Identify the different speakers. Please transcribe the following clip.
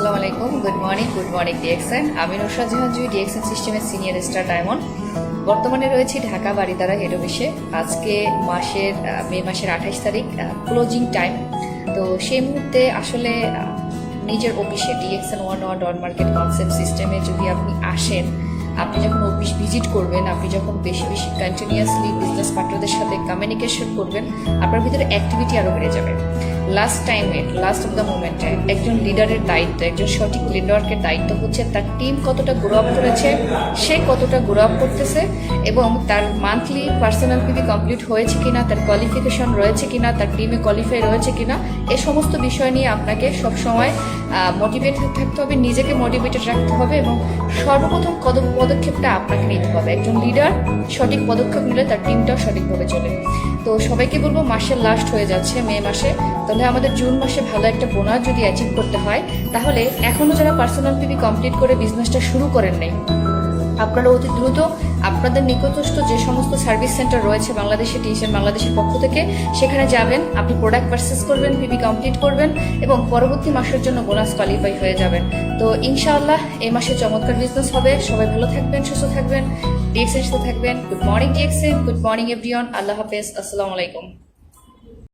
Speaker 1: আসসালামু আলাইকুম। Good morning good morning DXN আমি নুসরাত জাহান, জুই ডিএক্সএন সিস্টেমের সিনিয়র স্টার ডায়মন্ড বর্তমানে রয়েছে ঢাকা বাড়িদারা হেড অফিসে আজকে মাসের মে মাসের আঠাইশ তারিখ ক্লোজিং টাইম তো সেই মুহূর্তে আসলে নিজের অফিসে DXN one one dot market concept সিস্টেমে যদি আপনি আসেন, আপনি যখন অফিস ভিজিট করবেন, আপনি যখন বেশি বেশি কন্টিনিউয়াসলি বিজনেস পার্টনারদের সাথে কমিউনিকেশন করবেন, আপনার ভিতরে অ্যাক্টিভিটি আরও বেড়ে যাবে। লাস্ট টাইমে লাস্ট অফ দ্য মোমেন্টে একজন লিডারের দায়িত্ব, একজন সঠিক লিডারকে দায়িত্ব হচ্ছে তার টিম কতটা গ্রো আপ করেছে, সে কতটা গ্রো আপ করতেছে এবং তার মান্থলি পার্সোনাল পিপি কমপ্লিট হয়েছে কিনা, তার কোয়ালিফিকেশন রয়েছে কিনা, তার টিমে কোয়ালিফাই রয়েছে কিনা, এ সমস্ত বিষয় নিয়ে আপনাকে সবসময় মোটিভেটেড থাকতে হবে, নিজেকে মোটিভেটেড রাখতে হবে এবং সর্বপ্রথম কদম পদক্ষেপটা আপনাকে নিতে হবে। একজন লিডার সঠিক পদক্ষেপ নিলে তার টিমটাও সঠিকভাবে চলে। তো সবাইকে বলব, মাসের লাস্ট হয়ে যাচ্ছে, মে মাসে। তাহলে আমাদের জুন মাসে ভালো একটা বোনাস যদি অ্যাচিভ করতে হয়, তাহলে এখনও যারা পার্সোনাল পিবি কমপ্লিট করে বিজনেসটা শুরু করেন নাই আপনারা অতি দ্রুত আপনাদের নিকটস্থ যে সমস্ত সার্ভিস সেন্টার রয়েছে বাংলাদেশে টিএসএন বাংলাদেশের পক্ষ থেকে, সেখানে যাবেন, আপনি প্রোডাক্ট পারচেস করবেন পিবি কমপ্লিট করবেন এবং পরবর্তী মাসের জন্য বোনাস কোয়ালিফাই হয়ে যাবেন। তো ইনশাআল্লাহ এই মাসে চমৎকার বিজনেস হবে। সবাই ভালো থাকবেন, সুস্থ থাকবেন ডিএক্সের সাথে থাকবেন। Good morning DXN good morning everyone আল্লাহ হাফেজ। আসসালামু আলাইকুম।